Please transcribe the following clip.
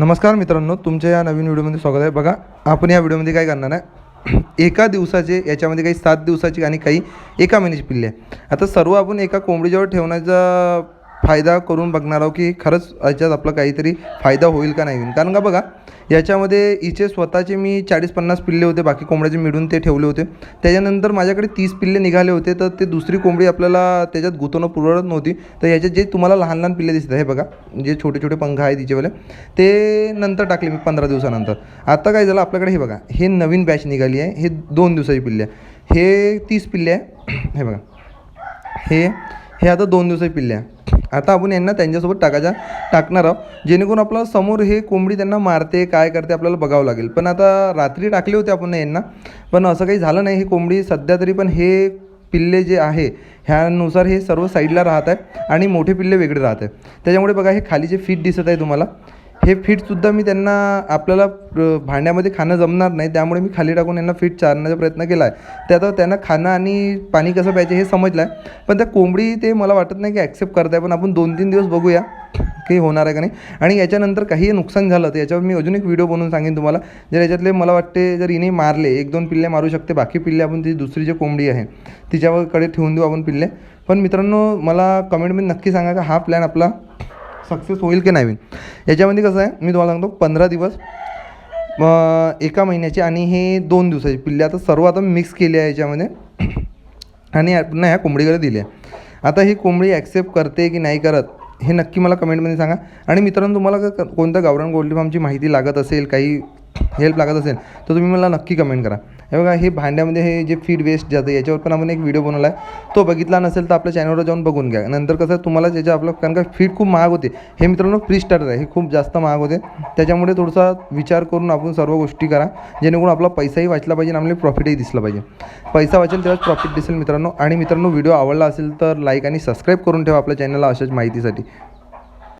नमस्कार मित्रांनो तुमच्या या नवीन व्हिडिओमध्ये स्वागत आहे. बघा आपण या व्हिडिओमध्ये काय करणार आहे? एका दिवसाचे याच्यामध्ये काही सात दिवसाची आणि काही एका महिन्याची पिल्ले. आहे आता सर्व आपण एका कोंबडीजवळ ठेवण्याचा फायदा करून बघणार आहोत की खरंच याच्यात आपला काहीतरी फायदा होईल का नाही होईल. कारण का बघा याच्यामध्ये हिचे स्वतःचे मी चाळीस पन्नास पिल्ले होते बाकी कोंबड्याचे मिळून ते ठेवले होते. त्याच्यानंतर माझ्याकडे तीस पिल्ले निघाले होते तर ते दुसरी कोंबडी आपल्याला त्याच्यात गुंतवणं पुरवत नव्हती. तर याच्यात जे तुम्हाला लहान लहान पिल्ले दिसतात हे बघा जे छोटे छोटे पंख आहेत तिचेवाले ते नंतर टाकले मी पंधरा दिवसानंतर. आता काय झालं आपल्याकडे हे बघा हे नवीन बॅच निघाली आहे हे दोन दिवसाची पिल्ले आहे. हे तीस पिल्ले आहे हे बघा. हे हे आता दोन दिवसाची पिल्ले आहे. आता आपण यांना त्यांच्यासोबत टाकायच्या टाकणार आहोत. जेणेकरून आपलं समोर हे कोंबडी त्यांना मारते काय करते आपल्याला बघावं लागेल. पण आता रात्री टाकले होते आपण यांना पण असं काही झालं नाही. ही कोंबडी सध्या तरी पण हे पिल्ले जे आहे ह्यानुसार हे सर्व साईडला राहत आहे आणि मोठे पिल्ले वेगळे राहत आहे. त्याच्यामुळे बघा हे खाली जे फीट दिसत आहे तुम्हाला हे फीटसुद्धा मी त्यांना आपल्याला भांड्यामध्ये खाणं जमणार नाही त्यामुळे मी खाली टाकून यांना फीट चारण्याचा प्रयत्न केला आहे ते आता त्यांना खाणं आणि पाणी कसं पाहिजे हे समजलं आहे पण त्या कोंबडी ते मला वाटत नाही की ॲक्सेप्ट करत आहे पण आपण दोन तीन दिवस बघूया काही होणार आहे का नाही. आणि याच्यानंतर काही नुकसान झालं तर याच्यावर मी अजून एक व्हिडिओ बनवून सांगेन तुम्हाला जर याच्यातले मला वाटते जर हिने मारले एक दोन पिल्ले मारू शकते बाकी पिल्ले आपण ती दुसरी जी कोंबडी आहे तिच्याकडे ठेवून देऊ आपण पिल्ले. पण मित्रांनो मला कमेंटमध्ये नक्की सांगा का हा प्लॅन आपला सक्सेस होईल की नाही? होईल याच्यामध्ये कसं आहे मी तुम्हाला सांगतो पंधरा दिवस एका महिन्याचे आणि हे दोन दिवसाचे. पिल्ले आता सर्व आता मिक्स केले आहे याच्यामध्ये. आणि या- पुन्हा ह्या कोंबडीकडे दिले आहे. आता ही कोंबडी ॲक्सेप्ट करते की नाही करत हे नक्की मला कमेंटमध्ये सांगा. आणि मित्रांनो तुम्हाला जर क- कोणत्या गावरान गोल्डी फार्मची माहिती लागत असेल काही हेल्प लागत असेल तर तुम्ही मला नक्की कमेंट करा. हे बघा हे भांड्यामध्ये हे जे फीड वेस्ट जातं याच्यावर पण आपण एक व्हिडिओ बनवला आहे तो बघितला नसेल तर आपल्या चॅनलवर जाऊन बघून घ्या. नंतर कसं आहे, तुम्हाला त्याच्या आपलं कारण का फीड खूप महाग होते. हे मित्रांनो फ्री स्टार्टर आहे. हे खूप जास्त महाग होते. त्याच्यामुळे थोडासा विचार करून आपण सर्व गोष्टी करा. जेणेकरून आपला पैसाही वाचला पाहिजे आणि आपले प्रॉफिटही दिसलं पाहिजे. पैसा वाचेल तेव्हाच प्रॉफिट दिसेल मित्रांनो. आणि मित्रांनो व्हिडिओ आवडला असेल तर लाईक आणि सबस्क्राईब करून ठेवा आपल्या चॅनलला अशाच माहितीसाठी.